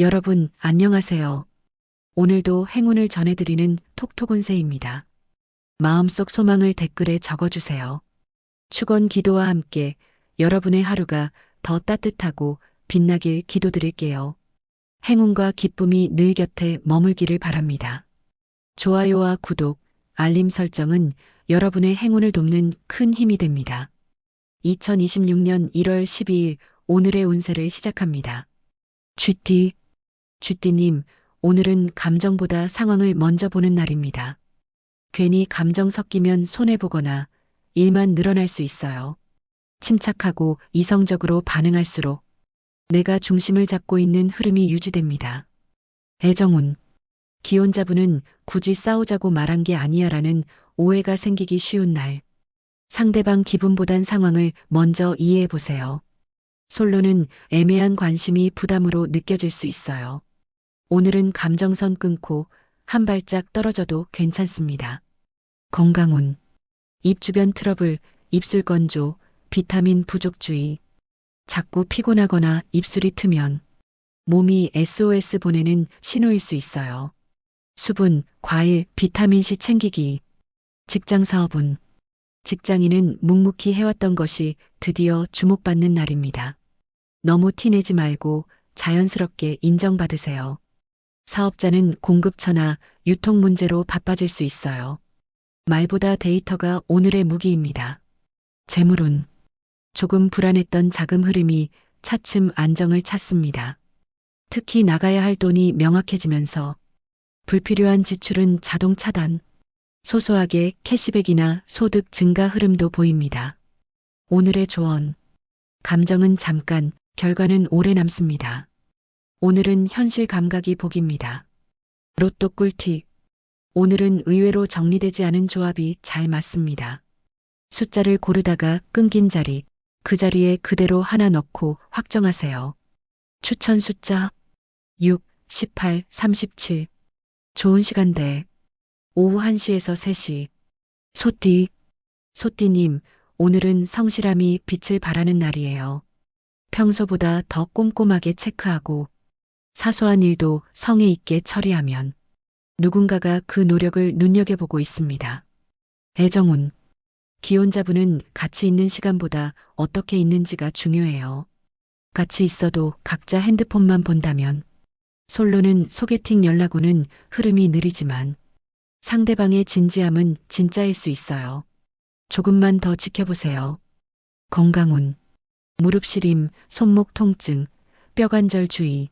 여러분, 안녕하세요. 오늘도 행운을 전해드리는 톡톡운세입니다. 마음속 소망을 댓글에 적어주세요. 축원 기도와 함께 여러분의 하루가 더 따뜻하고 빛나길 기도드릴게요. 행운과 기쁨이 늘 곁에 머물기를 바랍니다. 좋아요와 구독, 알림 설정은 여러분의 행운을 돕는 큰 힘이 됩니다. 2026년 1월 12일 오늘의 운세를 시작합니다. 쥐띠, 쥐띠님, 오늘은 감정보다 상황을 먼저 보는 날입니다. 괜히 감정 섞이면 손해보거나 일만 늘어날 수 있어요. 침착하고 이성적으로 반응할수록 내가 중심을 잡고 있는 흐름이 유지됩니다. 애정운. 기혼자분은 굳이 싸우자고 말한 게 아니야라는 오해가 생기기 쉬운 날. 상대방 기분보단 상황을 먼저 이해해 보세요. 솔로는 애매한 관심이 부담으로 느껴질 수 있어요. 오늘은 감정선 끊고 한 발짝 떨어져도 괜찮습니다. 건강운. 입 주변 트러블, 입술 건조, 비타민 부족주의. 자꾸 피곤하거나 입술이 트면 몸이 SOS 보내는 신호일 수 있어요. 수분, 과일, 비타민C 챙기기. 직장 사업은 직장인은 묵묵히 해왔던 것이 드디어 주목받는 날입니다. 너무 티내지 말고 자연스럽게 인정받으세요. 사업자는 공급처나 유통 문제로 바빠질 수 있어요. 말보다 데이터가 오늘의 무기입니다. 재물운. 조금 불안했던 자금 흐름이 차츰 안정을 찾습니다. 특히 나가야 할 돈이 명확해지면서 불필요한 지출은 자동 차단. 소소하게 캐시백이나 소득 증가 흐름도 보입니다. 오늘의 조언. 감정은 잠깐, 결과는 오래 남습니다. 오늘은 현실 감각이 복입니다. 로또 꿀팁. 오늘은 의외로 정리되지 않은 조합이 잘 맞습니다. 숫자를 고르다가 끊긴 자리, 그 자리에 그대로 하나 넣고 확정하세요. 추천 숫자 6, 18, 37. 좋은 시간대. 오후 1시에서 3시. 소띠. 소띠님, 오늘은 성실함이 빛을 발하는 날이에요. 평소보다 더 꼼꼼하게 체크하고 사소한 일도 성의 있게 처리하면 누군가가 그 노력을 눈여겨보고 있습니다. 애정운. 기혼자분은 같이 있는 시간보다 어떻게 있는지가 중요해요. 같이 있어도 각자 핸드폰만 본다면 솔로는 소개팅 연락 오는 흐름이 느리지만 상대방의 진지함은 진짜일 수 있어요. 조금만 더 지켜보세요. 건강운. 무릎 시림, 손목 통증, 뼈관절 주의.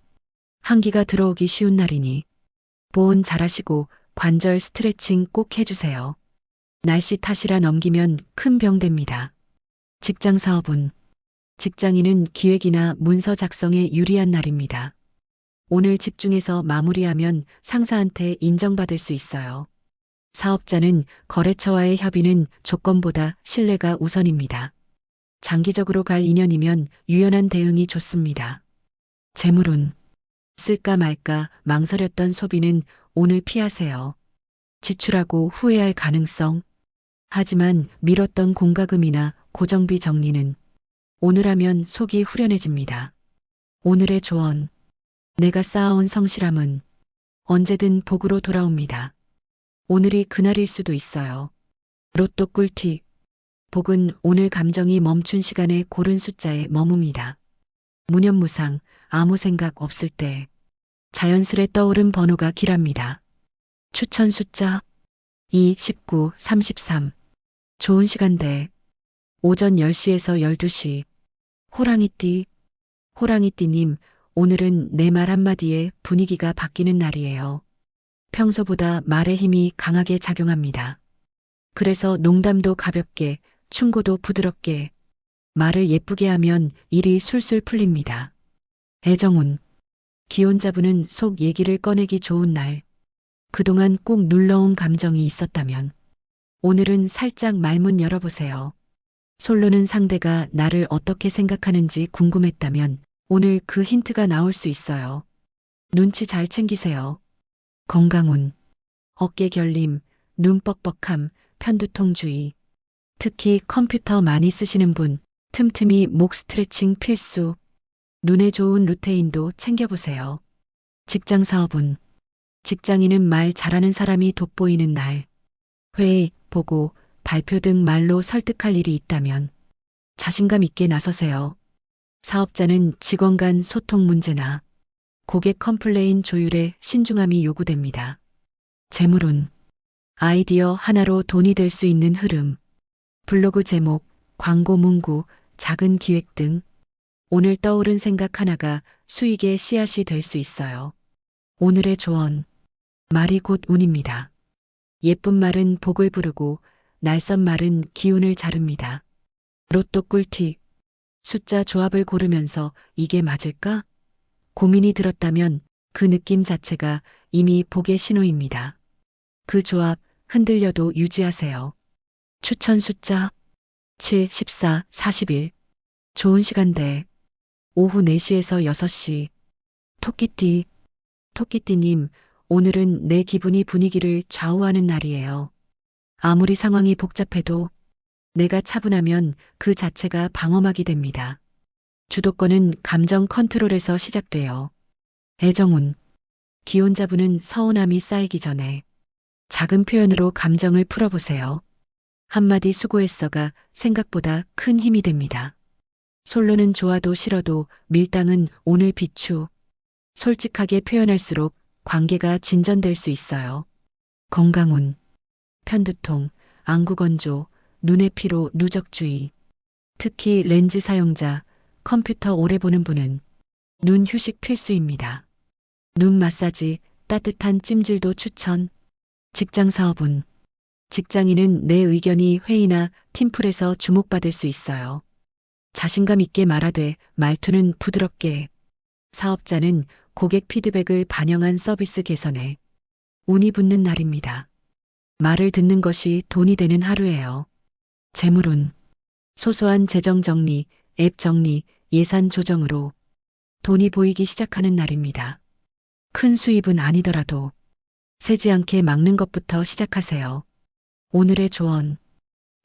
한기가 들어오기 쉬운 날이니 보온 잘하시고 관절 스트레칭 꼭 해주세요. 날씨 탓이라 넘기면 큰 병 됩니다. 직장 사업은 직장인은 기획이나 문서 작성에 유리한 날입니다. 오늘 집중해서 마무리하면 상사한테 인정받을 수 있어요. 사업자는 거래처와의 협의는 조건보다 신뢰가 우선입니다. 장기적으로 갈 인연이면 유연한 대응이 좋습니다. 재물운. 쓸까 말까 망설였던 소비는 오늘 피하세요. 지출하고 후회할 가능성. 하지만 미뤘던 공과금이나 고정비 정리는 오늘 하면 속이 후련해집니다. 오늘의 조언. 내가 쌓아온 성실함은 언제든 복으로 돌아옵니다. 오늘이 그날일 수도 있어요. 로또 꿀팁. 복은 오늘 감정이 멈춘 시간에 고른 숫자에 머뭅니다. 무념무상, 아무 생각 없을 때 자연스레 떠오른 번호가 길합니다. 추천 숫자 2, 19, 33. 좋은 시간대. 오전 10시에서 12시. 호랑이띠. 호랑이띠님, 오늘은 내 말 한마디에 분위기가 바뀌는 날이에요. 평소보다 말의 힘이 강하게 작용합니다. 그래서 농담도 가볍게, 충고도 부드럽게, 말을 예쁘게 하면 일이 술술 풀립니다. 애정운. 기혼자분은 속 얘기를 꺼내기 좋은 날. 그동안 꾹 눌러온 감정이 있었다면 오늘은 살짝 말문 열어보세요. 솔로는 상대가 나를 어떻게 생각하는지 궁금했다면 오늘 그 힌트가 나올 수 있어요. 눈치 잘 챙기세요. 건강운. 어깨 결림, 눈 뻑뻑함, 편두통 주의. 특히 컴퓨터 많이 쓰시는 분, 틈틈이 목 스트레칭 필수. 눈에 좋은 루테인도 챙겨보세요. 직장 사업은 직장인은 말 잘하는 사람이 돋보이는 날, 회의, 보고, 발표 등 말로 설득할 일이 있다면 자신감 있게 나서세요. 사업자는 직원 간 소통 문제나 고객 컴플레인 조율에 신중함이 요구됩니다. 재물운 아이디어 하나로 돈이 될 수 있는 흐름, 블로그 제목, 광고 문구, 작은 기획 등 오늘 떠오른 생각 하나가 수익의 씨앗이 될 수 있어요. 오늘의 조언. 말이 곧 운입니다. 예쁜 말은 복을 부르고 날선 말은 기운을 자릅니다. 로또 꿀팁. 숫자 조합을 고르면서 이게 맞을까? 고민이 들었다면 그 느낌 자체가 이미 복의 신호입니다. 그 조합 흔들려도 유지하세요. 추천 숫자 7, 14, 41. 좋은 시간대. 오후 4시에서 6시. 토끼띠. 토끼띠님, 오늘은 내 기분이 분위기를 좌우하는 날이에요. 아무리 상황이 복잡해도 내가 차분하면 그 자체가 방어막이 됩니다. 주도권은 감정 컨트롤에서 시작돼요. 애정운. 기혼자분은 서운함이 쌓이기 전에 작은 표현으로 감정을 풀어보세요. 한마디 수고했어가 생각보다 큰 힘이 됩니다. 솔로는 좋아도 싫어도 밀당은 오늘 비추. 솔직하게 표현할수록 관계가 진전될 수 있어요. 건강운, 편두통, 안구건조, 눈의 피로, 누적주의. 특히 렌즈 사용자, 컴퓨터 오래 보는 분은 눈 휴식 필수입니다. 눈 마사지, 따뜻한 찜질도 추천. 직장 사업은 직장인은 내 의견이 회의나 팀플에서 주목받을 수 있어요. 자신감 있게 말하되 말투는 부드럽게. 사업자는 고객 피드백을 반영한 서비스 개선에 운이 붙는 날입니다. 말을 듣는 것이 돈이 되는 하루예요. 재물운 소소한 재정 정리, 앱 정리, 예산 조정으로 돈이 보이기 시작하는 날입니다. 큰 수입은 아니더라도 새지 않게 막는 것부터 시작하세요. 오늘의 조언.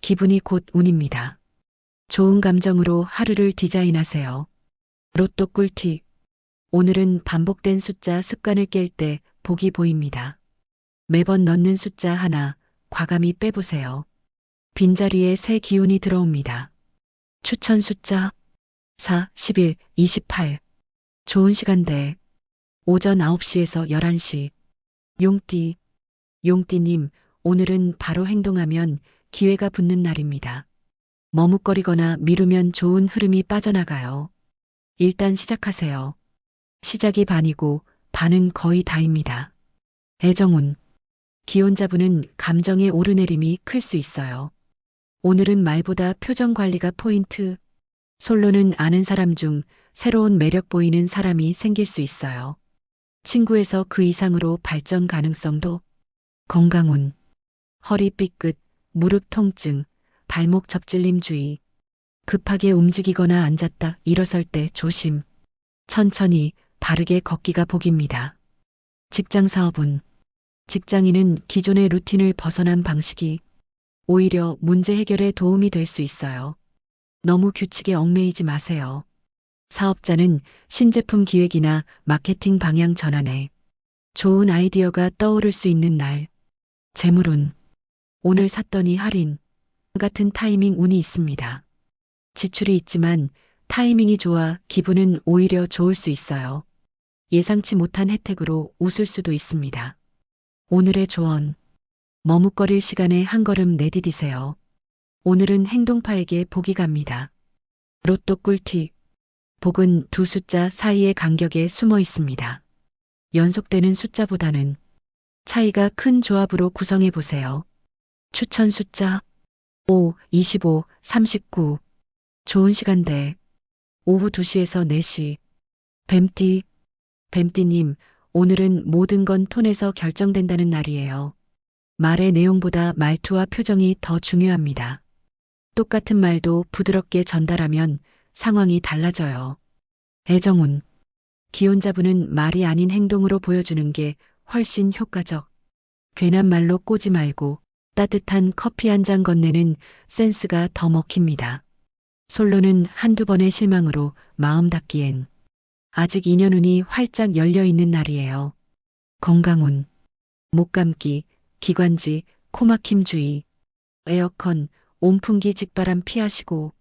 기분이 곧 운입니다. 좋은 감정으로 하루를 디자인하세요. 로또 꿀팁. 오늘은 반복된 숫자 습관을 깰 때 복이 보입니다. 매번 넣는 숫자 하나 과감히 빼보세요. 빈자리에 새 기운이 들어옵니다. 추천 숫자 4, 11, 28. 좋은 시간대. 오전 9시에서 11시. 용띠. 용띠님, 오늘은 바로 행동하면 기회가 붙는 날입니다. 머뭇거리거나 미루면 좋은 흐름이 빠져나가요. 일단 시작하세요. 시작이 반이고 반은 거의 다입니다. 애정운. 기혼자분은 감정의 오르내림이 클 수 있어요. 오늘은 말보다 표정 관리가 포인트. 솔로는 아는 사람 중 새로운 매력 보이는 사람이 생길 수 있어요. 친구에서 그 이상으로 발전 가능성도 건강운. 허리 삐끗, 무릎 통증, 발목 접질림 주의. 급하게 움직이거나 앉았다 일어설 때 조심. 천천히 바르게 걷기가 복입니다. 직장 사업은 직장인은 기존의 루틴을 벗어난 방식이 오히려 문제 해결에 도움이 될 수 있어요. 너무 규칙에 얽매이지 마세요. 사업자는 신제품 기획이나 마케팅 방향 전환에 좋은 아이디어가 떠오를 수 있는 날. 재물운. 오늘 샀더니 할인. 같은 타이밍 운이 있습니다. 지출이 있지만 타이밍이 좋아 기분은 오히려 좋을 수 있어요. 예상치 못한 혜택으로 웃을 수도 있습니다. 오늘의 조언. 머뭇거릴 시간에 한 걸음 내디디세요. 오늘은 행동파에게 복이 갑니다. 로또 꿀팁. 복은 두 숫자 사이의 간격에 숨어 있습니다. 연속되는 숫자보다는 차이가 큰 조합으로 구성해 보세요. 추천 숫자 5, 25, 39. 좋은 시간대. 오후 2시에서 4시. 뱀띠. 뱀띠님, 오늘은 모든 건 톤에서 결정된다는 날이에요. 말의 내용보다 말투와 표정이 더 중요합니다. 똑같은 말도 부드럽게 전달하면 상황이 달라져요. 애정운. 기혼자분은 말이 아닌 행동으로 보여주는 게 훨씬 효과적. 괜한 말로 꼬지 말고 따뜻한 커피 한 잔 건네는 센스가 더 먹힙니다. 솔로는 한두 번의 실망으로 마음 닫기엔 아직 인연운이 활짝 열려 있는 날이에요. 건강운, 목 감기, 기관지, 코막힘 주의, 에어컨, 온풍기 직바람 피하시고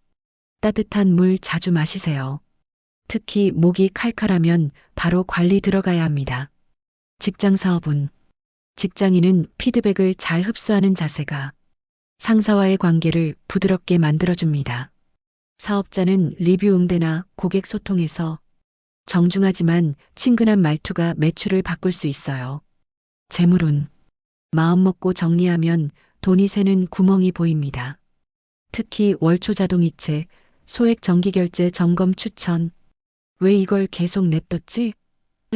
따뜻한 물 자주 마시세요. 특히 목이 칼칼하면 바로 관리 들어가야 합니다. 직장 사업은 직장인은 피드백을 잘 흡수하는 자세가 상사와의 관계를 부드럽게 만들어줍니다. 사업자는 리뷰 응대나 고객 소통에서 정중하지만 친근한 말투가 매출을 바꿀 수 있어요. 재물운 마음 먹고 정리하면 돈이 새는 구멍이 보입니다. 특히 월초 자동이체, 소액 정기결제 점검 추천. 왜 이걸 계속 냅뒀지?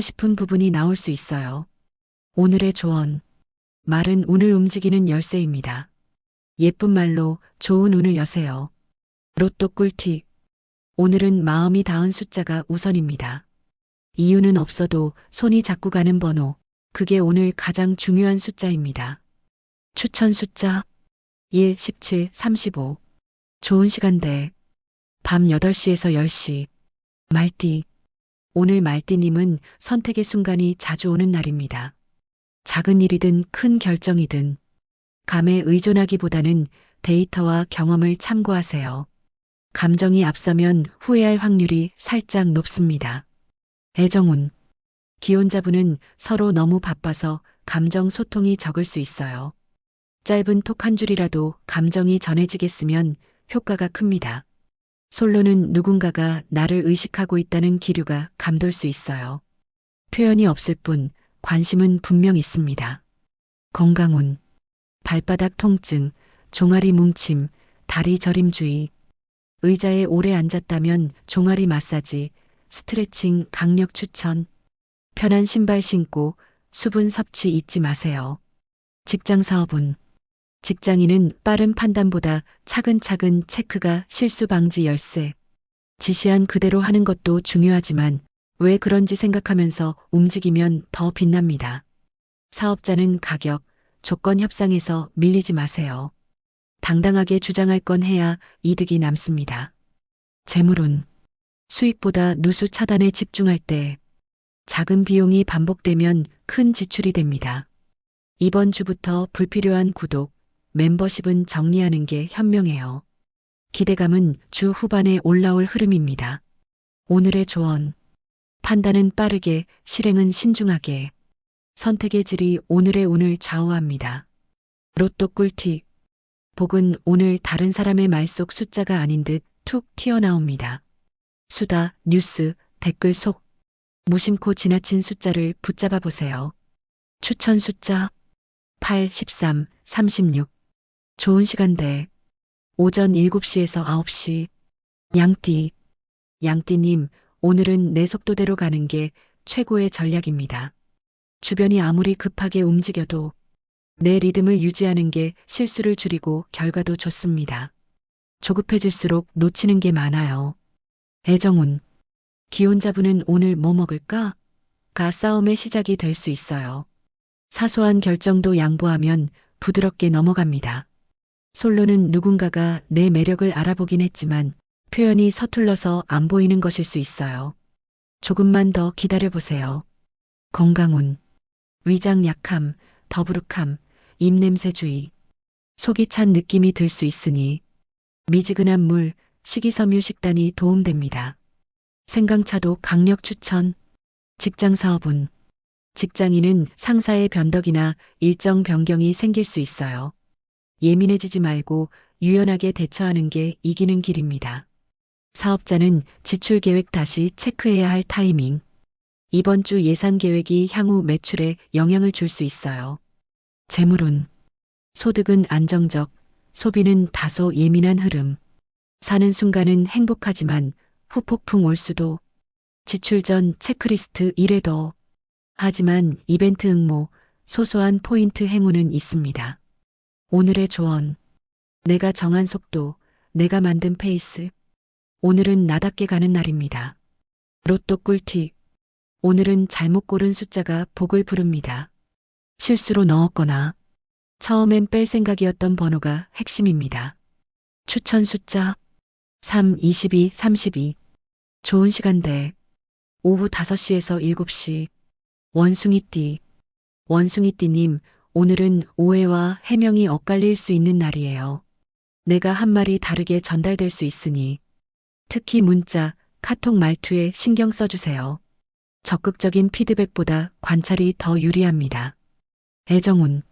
싶은 부분이 나올 수 있어요. 오늘의 조언. 말은 운을 움직이는 열쇠입니다. 예쁜 말로 좋은 운을 여세요. 로또 꿀팁. 오늘은 마음이 닿은 숫자가 우선입니다. 이유는 없어도 손이 자꾸 가는 번호. 그게 오늘 가장 중요한 숫자입니다. 추천 숫자 1, 17, 35. 좋은 시간대. 밤 8시에서 10시. 말띠. 오늘 말띠님은 선택의 순간이 자주 오는 날입니다. 작은 일이든 큰 결정이든 감에 의존하기보다는 데이터와 경험을 참고하세요. 감정이 앞서면 후회할 확률이 살짝 높습니다. 애정운. 기혼자분은 서로 너무 바빠서 감정 소통이 적을 수 있어요. 짧은 톡 한 줄이라도 감정이 전해지겠으면 효과가 큽니다. 솔로는 누군가가 나를 의식하고 있다는 기류가 감돌 수 있어요. 표현이 없을 뿐 관심은 분명 있습니다. 건강운, 발바닥 통증, 종아리 뭉침, 다리 저림 주의, 의자에 오래 앉았다면 종아리 마사지, 스트레칭 강력 추천, 편한 신발 신고 수분 섭취 잊지 마세요. 직장 사업은 직장인은 빠른 판단보다 차근차근 체크가 실수 방지 열쇠. 지시한 그대로 하는 것도 중요하지만 왜 그런지 생각하면서 움직이면 더 빛납니다. 사업자는 가격, 조건 협상에서 밀리지 마세요. 당당하게 주장할 건 해야 이득이 남습니다. 재물운 수익보다 누수 차단에 집중할 때 작은 비용이 반복되면 큰 지출이 됩니다. 이번 주부터 불필요한 구독, 멤버십은 정리하는 게 현명해요. 기대감은 주 후반에 올라올 흐름입니다. 오늘의 조언. 판단은 빠르게, 실행은 신중하게. 선택의 질이 오늘의 운을 좌우합니다. 로또 꿀팁. 복은 오늘 다른 사람의 말 속 숫자가 아닌 듯 툭 튀어나옵니다. 수다, 뉴스, 댓글 속 무심코 지나친 숫자를 붙잡아 보세요. 추천 숫자 8, 13, 36. 좋은 시간대. 오전 7시에서 9시. 양띠. 양띠님, 오늘은 내 속도대로 가는 게 최고의 전략입니다. 주변이 아무리 급하게 움직여도 내 리듬을 유지하는 게 실수를 줄이고 결과도 좋습니다. 조급해질수록 놓치는 게 많아요. 애정운. 기혼자분은 오늘 뭐 먹을까? 가 싸움의 시작이 될 수 있어요. 사소한 결정도 양보하면 부드럽게 넘어갑니다. 솔로는 누군가가 내 매력을 알아보긴 했지만 표현이 서툴러서 안 보이는 것일 수 있어요. 조금만 더 기다려보세요. 건강운, 위장 약함, 더부룩함, 입냄새 주의, 속이 찬 느낌이 들 수 있으니 미지근한 물, 식이섬유 식단이 도움됩니다. 생강차도 강력 추천, 직장 사업운, 직장인은 상사의 변덕이나 일정 변경이 생길 수 있어요. 예민해지지 말고 유연하게 대처하는 게 이기는 길입니다. 사업자는 지출 계획 다시 체크해야 할 타이밍. 이번 주 예산 계획이 향후 매출에 영향을 줄 수 있어요. 재물운. 소득은 안정적, 소비는 다소 예민한 흐름. 사는 순간은 행복하지만 후폭풍 올 수도. 지출 전 체크리스트 1회 더. 하지만 이벤트 응모, 소소한 포인트 행운은 있습니다. 오늘의 조언. 내가 정한 속도, 내가 만든 페이스. 오늘은 나답게 가는 날입니다. 로또 꿀팁. 오늘은 잘못 고른 숫자가 복을 부릅니다. 실수로 넣었거나 처음엔 뺄 생각이었던 번호가 핵심입니다. 추천 숫자 3, 22, 32. 좋은 시간대. 오후 5시에서 7시. 원숭이띠. 원숭이띠님, 오늘은 오해와 해명이 엇갈릴 수 있는 날이에요. 내가 한 말이 다르게 전달될 수 있으니 특히 문자, 카톡 말투에 신경 써주세요. 적극적인 피드백보다 관찰이 더 유리합니다. 애정운.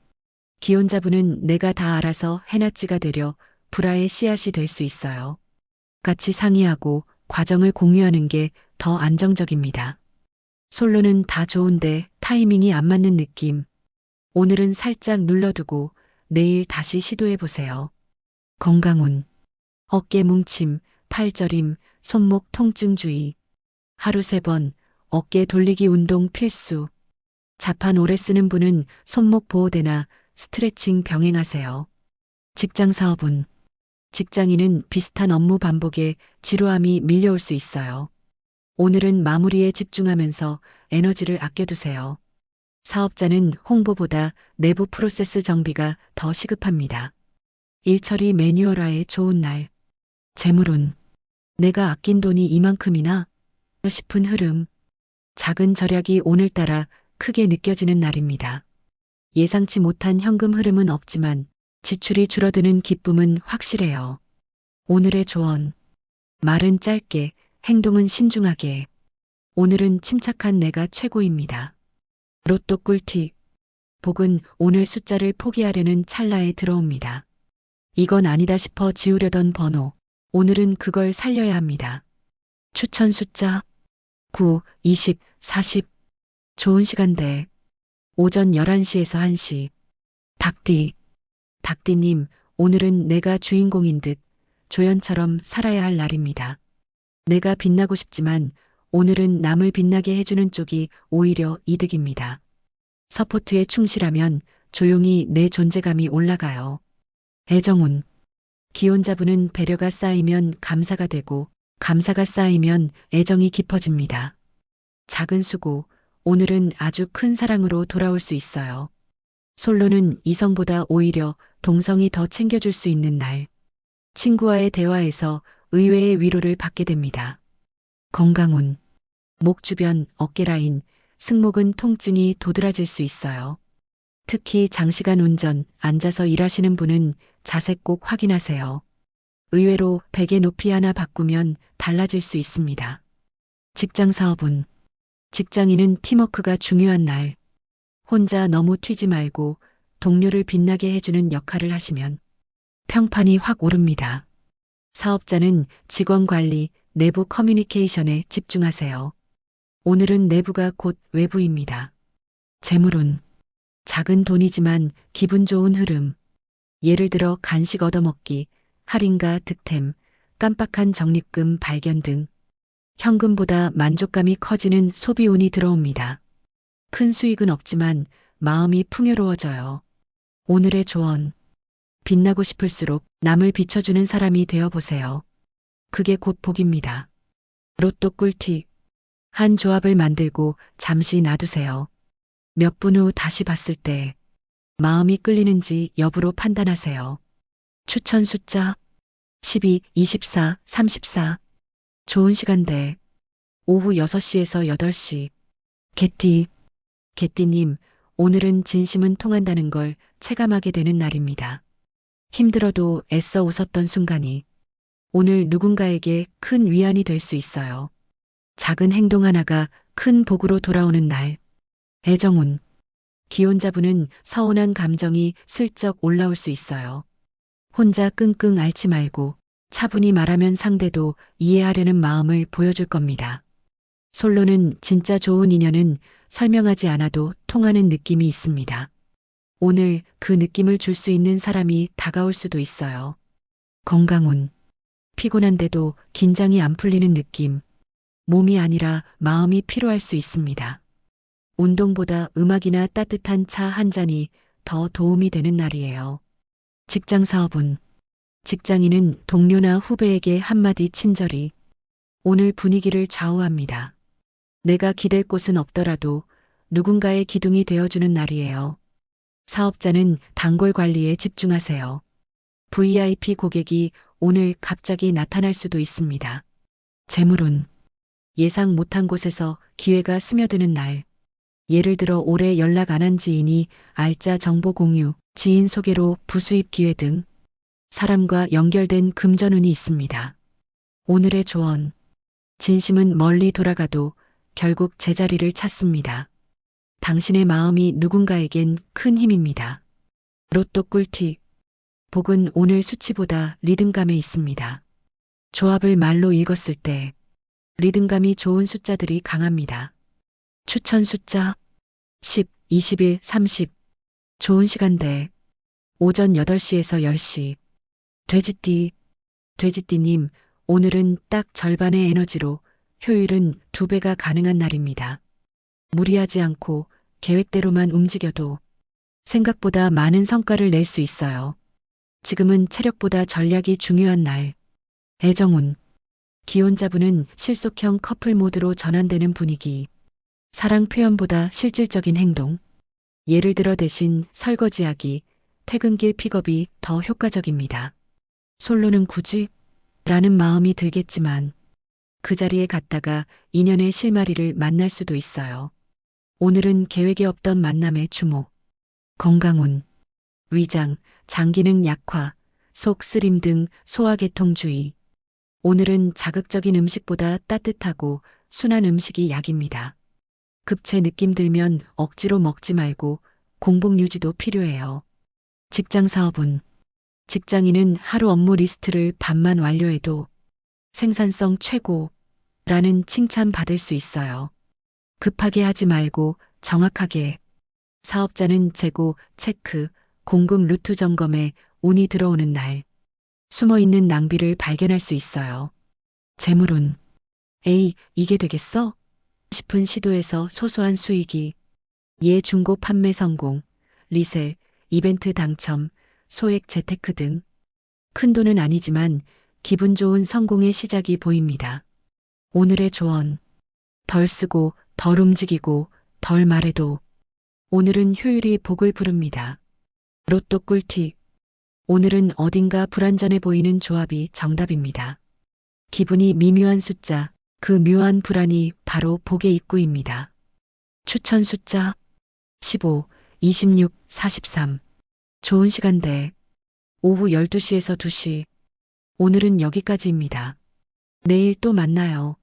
기혼자분은 내가 다 알아서 해놨지가 되려 불화의 씨앗이 될 수 있어요. 같이 상의하고 과정을 공유하는 게 더 안정적입니다. 솔로는 다 좋은데 타이밍이 안 맞는 느낌. 오늘은 살짝 눌러두고 내일 다시 시도해 보세요. 건강운. 어깨 뭉침, 팔저림, 손목 통증 주의. 하루 세 번 어깨 돌리기 운동 필수. 자판 오래 쓰는 분은 손목 보호대나 스트레칭 병행하세요. 직장 사업은 직장인은 비슷한 업무 반복에 지루함이 밀려올 수 있어요. 오늘은 마무리에 집중하면서 에너지를 아껴두세요. 사업자는 홍보보다 내부 프로세스 정비가 더 시급합니다. 일처리 매뉴얼화에 좋은 날. 재물운. 내가 아낀 돈이 이만큼이나 싶은 흐름. 작은 절약이 오늘따라 크게 느껴지는 날입니다. 예상치 못한 현금 흐름은 없지만 지출이 줄어드는 기쁨은 확실해요. 오늘의 조언. 말은 짧게, 행동은 신중하게. 오늘은 침착한 내가 최고입니다. 로또 꿀팁. 복은 오늘 숫자를 포기하려는 찰나에 들어옵니다. 이건 아니다 싶어 지우려던 번호. 오늘은 그걸 살려야 합니다. 추천 숫자 9, 20, 40. 좋은 시간대. 오전 11시에서 1시. 닭띠. 닭띠님, 오늘은 내가 주인공인 듯 조연처럼 살아야 할 날입니다. 내가 빛나고 싶지만 오늘은 남을 빛나게 해주는 쪽이 오히려 이득입니다. 서포트에 충실하면 조용히 내 존재감이 올라가요. 애정운. 기혼자분은 배려가 쌓이면 감사가 되고 감사가 쌓이면 애정이 깊어집니다. 작은 수고, 오늘은 아주 큰 사랑으로 돌아올 수 있어요. 솔로는 이성보다 오히려 동성이 더 챙겨줄 수 있는 날. 친구와의 대화에서 의외의 위로를 받게 됩니다. 건강운. 목 주변, 어깨 라인, 승모근 통증이 도드라질 수 있어요. 특히 장시간 운전, 앉아서 일하시는 분은 자세 꼭 확인하세요. 의외로 베개 높이 하나 바꾸면 달라질 수 있습니다. 직장 사업은 직장인은 팀워크가 중요한 날. 혼자 너무 튀지 말고 동료를 빛나게 해주는 역할을 하시면 평판이 확 오릅니다. 사업자는 직원 관리, 내부 커뮤니케이션에 집중하세요. 오늘은 내부가 곧 외부입니다. 재물운 작은 돈이지만 기분 좋은 흐름. 예를 들어 간식 얻어먹기, 할인가 득템, 깜빡한 적립금 발견 등 현금보다 만족감이 커지는 소비운이 들어옵니다. 큰 수익은 없지만 마음이 풍요로워져요. 오늘의 조언. 빛나고 싶을수록 남을 비춰주는 사람이 되어 보세요. 그게 곧 복입니다. 로또 꿀팁. 한 조합을 만들고 잠시 놔두세요. 몇 분 후 다시 봤을 때 마음이 끌리는지 여부로 판단하세요. 추천 숫자 12, 24, 34. 좋은 시간대. 오후 6시에서 8시. 개띠. 개띠님, 오늘은 진심은 통한다는 걸 체감하게 되는 날입니다. 힘들어도 애써 웃었던 순간이 오늘 누군가에게 큰 위안이 될 수 있어요. 작은 행동 하나가 큰 복으로 돌아오는 날. 애정운. 기혼자분은 서운한 감정이 슬쩍 올라올 수 있어요. 혼자 끙끙 앓지 말고 차분히 말하면 상대도 이해하려는 마음을 보여줄 겁니다. 솔로는 진짜 좋은 인연은 설명하지 않아도 통하는 느낌이 있습니다. 오늘 그 느낌을 줄 수 있는 사람이 다가올 수도 있어요. 건강운. 피곤한데도 긴장이 안 풀리는 느낌. 몸이 아니라 마음이 필요할 수 있습니다. 운동보다 음악이나 따뜻한 차 한 잔이 더 도움이 되는 날이에요. 직장 사업은 직장인은 동료나 후배에게 한마디 친절히 오늘 분위기를 좌우합니다. 내가 기댈 곳은 없더라도 누군가의 기둥이 되어주는 날이에요. 사업자는 단골 관리에 집중하세요. VIP 고객이 오늘 갑자기 나타날 수도 있습니다. 재물운 예상 못한 곳에서 기회가 스며드는 날. 예를 들어 올해 연락 안 한 지인이 알짜 정보 공유, 지인 소개로 부수입 기회 등 사람과 연결된 금전운이 있습니다. 오늘의 조언. 진심은 멀리 돌아가도 결국 제자리를 찾습니다. 당신의 마음이 누군가에겐 큰 힘입니다. 로또 꿀팁. 복은 오늘 수치보다 리듬감에 있습니다. 조합을 말로 읽었을 때 리듬감이 좋은 숫자들이 강합니다. 추천 숫자 10, 21, 30. 좋은 시간대 오전 8시에서 10시. 돼지띠, 돼지띠님, 오늘은 딱 절반의 에너지로 효율은 두 배가 가능한 날입니다. 무리하지 않고 계획대로만 움직여도 생각보다 많은 성과를 낼 수 있어요. 지금은 체력보다 전략이 중요한 날. 애정운. 기혼자분은 실속형 커플 모드로 전환되는 분위기. 사랑 표현보다 실질적인 행동. 예를 들어 대신 설거지하기, 퇴근길 픽업이 더 효과적입니다. 솔로는 굳이? 라는 마음이 들겠지만 그 자리에 갔다가 인연의 실마리를 만날 수도 있어요. 오늘은 계획에 없던 만남의 주목. 건강운. 위장, 장기능 약화, 속 쓰림 등 소화계통 주의. 오늘은 자극적인 음식보다 따뜻하고 순한 음식이 약입니다. 급체 느낌 들면 억지로 먹지 말고 공복 유지도 필요해요. 직장 사업은 직장인은 하루 업무 리스트를 반만 완료해도 생산성 최고라는 칭찬 받을 수 있어요. 급하게 하지 말고 정확하게 사업자는 재고, 체크, 공급 루트 점검에 운이 들어오는 날 숨어 있는 낭비를 발견할 수 있어요. 재물운 에이, 이게 되겠어? 싶은 시도에서 소소한 수익이 예 중고 판매 성공, 리셀, 이벤트 당첨, 소액 재테크 등 큰 돈은 아니지만 기분 좋은 성공의 시작이 보입니다. 오늘의 조언. 덜 쓰고 덜 움직이고 덜 말해도 오늘은 효율이 복을 부릅니다. 로또 꿀팁. 오늘은 어딘가 불안전해 보이는 조합이 정답입니다. 기분이 미묘한 숫자, 그 묘한 불안이 바로 복의 입구입니다. 추천 숫자 15, 26, 43. 좋은 시간대. 오후 12시에서 2시. 오늘은 여기까지입니다. 내일 또 만나요.